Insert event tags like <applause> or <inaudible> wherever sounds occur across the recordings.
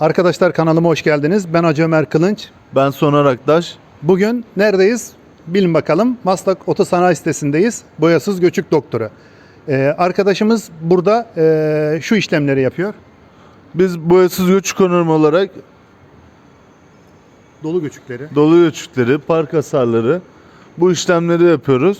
Arkadaşlar kanalıma hoş geldiniz. Ben Hacı Ömer Kılınç. Ben Soner Aktaş. Bugün neredeyiz? Bilin bakalım. Maslak Otosanayi sitesindeyiz. Boyasız göçük doktoru. Ee, arkadaşımız burada e, şu işlemleri yapıyor. Biz boyasız göçük onarım olarak Dolu göçükleri. dolu göçükleri, park hasarları bu işlemleri yapıyoruz.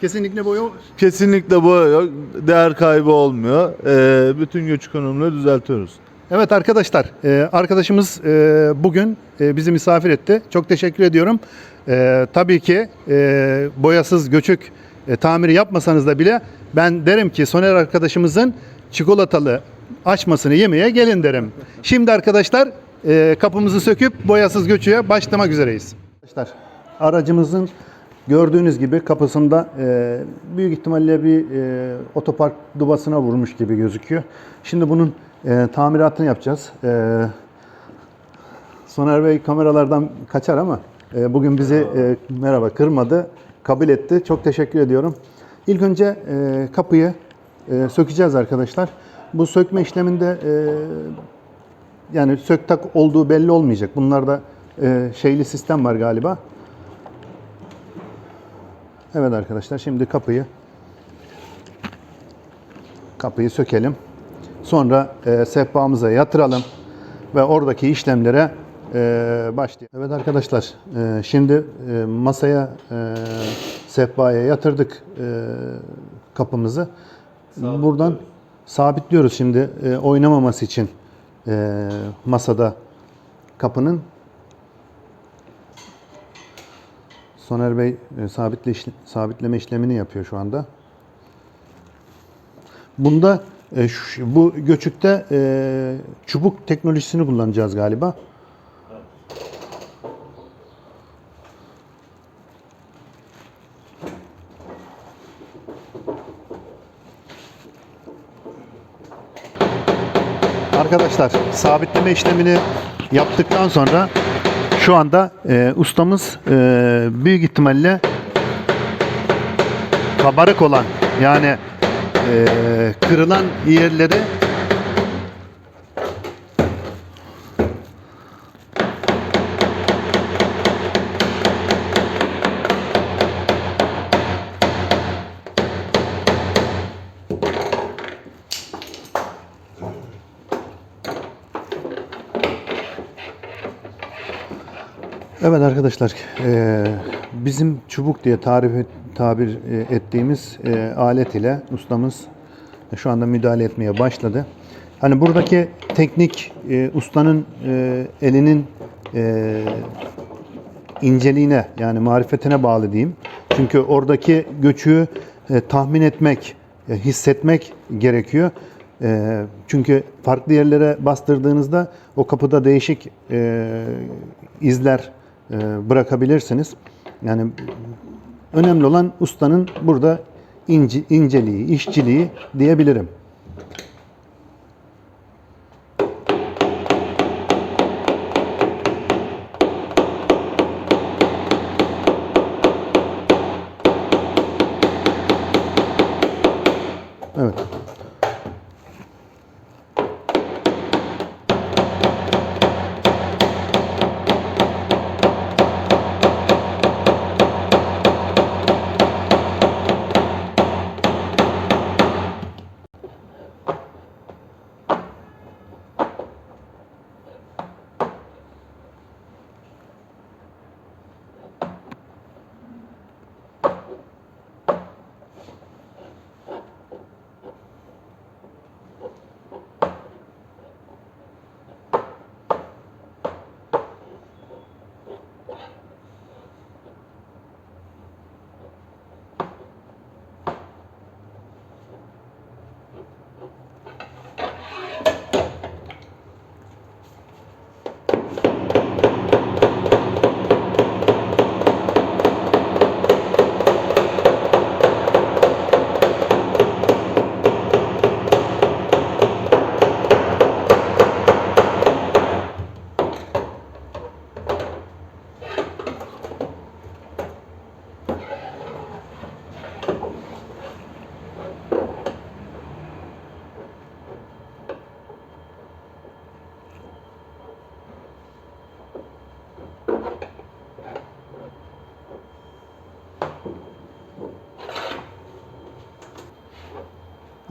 Kesinlikle boya Kesinlikle boya yok, değer kaybı olmuyor. Ee, bütün göçük onarımları düzeltiyoruz. Evet arkadaşlar, e, arkadaşımız e, bugün e, bizi misafir etti. Çok teşekkür ediyorum. Tabii ki boyasız göçük tamiri yapmasanız da bile ben derim ki Soner arkadaşımızın çikolatalı açmasını yemeye gelin derim. Şimdi arkadaşlar kapımızı söküp boyasız göçüğe başlamak üzereyiz. Arkadaşlar aracımızın gördüğünüz gibi kapısında büyük ihtimalle bir otopark dubasına vurmuş gibi gözüküyor. Şimdi bunun e, tamiratını yapacağız. E, Soner Bey kameralardan kaçar ama e, bugün bizi e, merhaba kırmadı, kabul etti. Çok teşekkür ediyorum. İlk önce e, kapıyı e, sökeceğiz arkadaşlar. Bu sökme işleminde e, yani sök tak olduğu belli olmayacak. Bunlarda e, şeyli sistem var galiba. Evet arkadaşlar şimdi kapıyı kapıyı sökelim. Sonra e, sehpamıza yatıralım ve oradaki işlemlere e, başlayalım. Evet arkadaşlar e, şimdi e, masaya e, sehpaya yatırdık e, kapımızı. Buradan sabitliyoruz şimdi e, oynamaması için e, masada kapının. Soner Bey e, sabitle sabitleme işlemini yapıyor şu anda. Bunda e, şu- bu göçükte e, çubuk teknolojisini kullanacağız galiba. Arkadaşlar sabitleme işlemini yaptıktan sonra şu anda e, ustamız e, büyük ihtimalle kabarık olan yani e, kırılan yerleri Evet arkadaşlar, eee, bizim çubuk diye tarif tabir e, ettiğimiz e, alet ile ustamız şu anda müdahale etmeye başladı. Hani buradaki teknik e, ustanın e, elinin e, inceliğine yani marifetine bağlı diyeyim. Çünkü oradaki göçüğü e, tahmin etmek, e, hissetmek gerekiyor. E, çünkü farklı yerlere bastırdığınızda o kapıda değişik e, izler e, bırakabilirsiniz. Yani önemli olan ustanın burada inci, inceliği, işçiliği diyebilirim. Evet.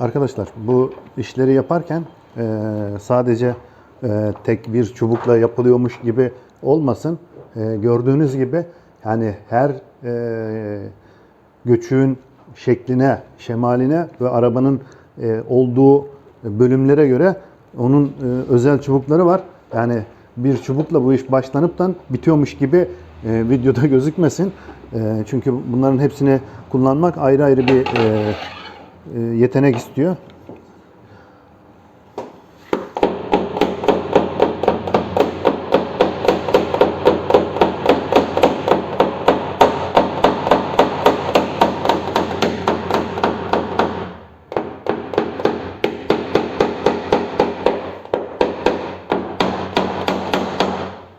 Arkadaşlar bu işleri yaparken e, sadece e, tek bir çubukla yapılıyormuş gibi olmasın. E, gördüğünüz gibi yani her e, göçüğün şekline, şemaline ve arabanın e, olduğu bölümlere göre onun e, özel çubukları var. Yani bir çubukla bu iş başlanıptan bitiyormuş gibi e, videoda <laughs> gözükmesin. E, çünkü bunların hepsini kullanmak ayrı ayrı bir e, yetenek istiyor.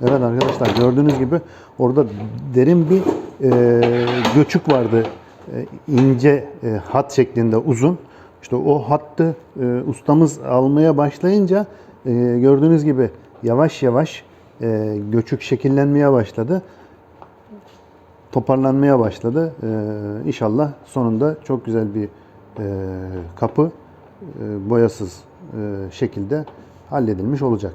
Evet arkadaşlar gördüğünüz gibi orada derin bir e, göçük vardı. E, ince e, hat şeklinde uzun. İşte o hattı e, ustamız almaya başlayınca gördüğünüz gibi yavaş yavaş göçük şekillenmeye başladı. Toparlanmaya başladı. İnşallah sonunda çok güzel bir kapı boyasız şekilde halledilmiş olacak.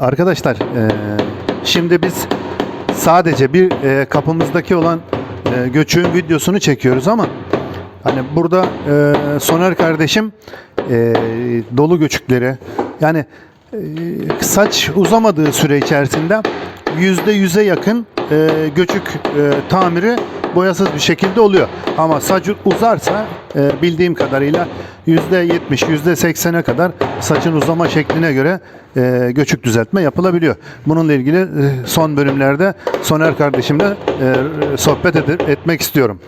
Arkadaşlar e, şimdi biz sadece bir e, kapımızdaki olan e, göçüğün videosunu çekiyoruz ama hani burada e, Soner kardeşim e, dolu göçükleri yani e, saç uzamadığı süre içerisinde yüzde yüze yakın e, göçük e, tamiri boyasız bir şekilde oluyor. Ama saç uzarsa e, bildiğim kadarıyla yüzde yetmiş, yüzde seksene kadar saçın uzama şekline göre e, göçük düzeltme yapılabiliyor. Bununla ilgili e, son bölümlerde Soner kardeşimle e, sohbet edip, etmek istiyorum.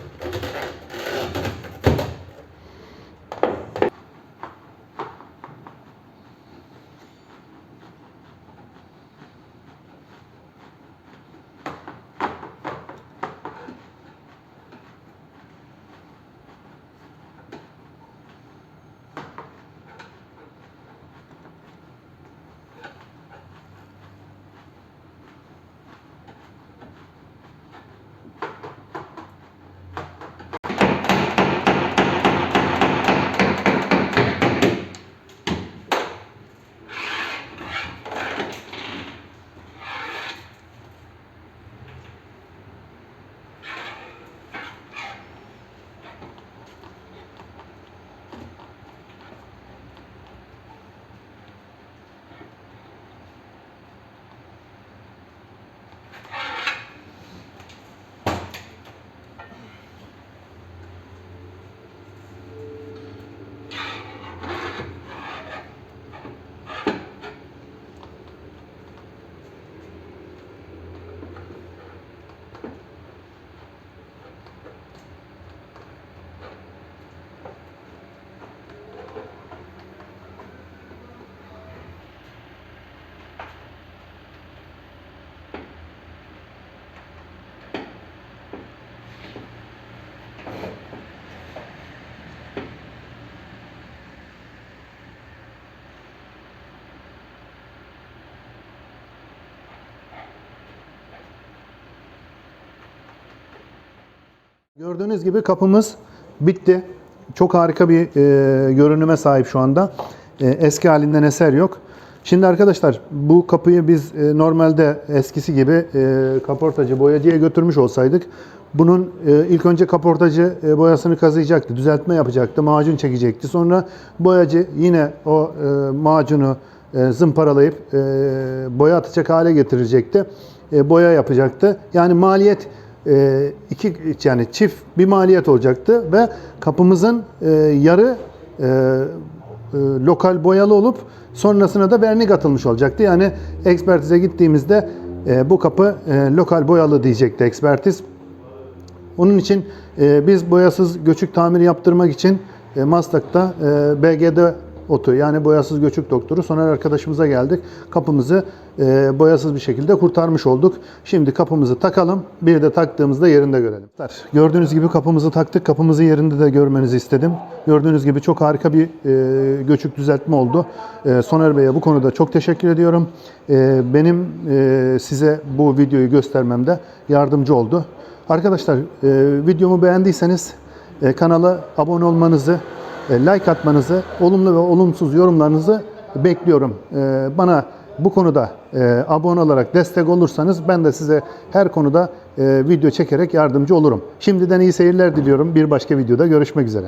Gördüğünüz gibi kapımız bitti. Çok harika bir e, görünüme sahip şu anda. E, eski halinden eser yok. Şimdi arkadaşlar bu kapıyı biz e, normalde eskisi gibi e, kaportacı boyacıya götürmüş olsaydık bunun e, ilk önce kaportacı e, boyasını kazıyacaktı, düzeltme yapacaktı, macun çekecekti. Sonra boyacı yine o e, macunu e, zımparalayıp e, boya atacak hale getirecekti. E, boya yapacaktı. Yani maliyet e, iki yani çift bir maliyet olacaktı ve kapımızın e, yarı e, e, lokal boyalı olup sonrasına da vernik atılmış olacaktı. Yani ekspertize gittiğimizde bu kapı lokal boyalı diyecekti ekspertiz. Onun için biz boyasız göçük tamiri yaptırmak için e, Maslak'ta e, BGD otu yani boyasız göçük doktoru Soner arkadaşımıza geldik. Kapımızı e, boyasız bir şekilde kurtarmış olduk. Şimdi kapımızı takalım. Bir de taktığımızda yerinde görelim. Gördüğünüz gibi kapımızı taktık. Kapımızı yerinde de görmenizi istedim. Gördüğünüz gibi çok harika bir e, göçük düzeltme oldu. E, Soner Bey'e bu konuda çok teşekkür ediyorum. E, benim e, size bu videoyu göstermemde yardımcı oldu. Arkadaşlar e, videomu beğendiyseniz e, kanala abone olmanızı, like atmanızı, olumlu ve olumsuz yorumlarınızı bekliyorum. E, bana bu konuda e, abone olarak destek olursanız ben de size her konuda e, video çekerek yardımcı olurum. Şimdiden iyi seyirler diliyorum. Bir başka videoda görüşmek üzere.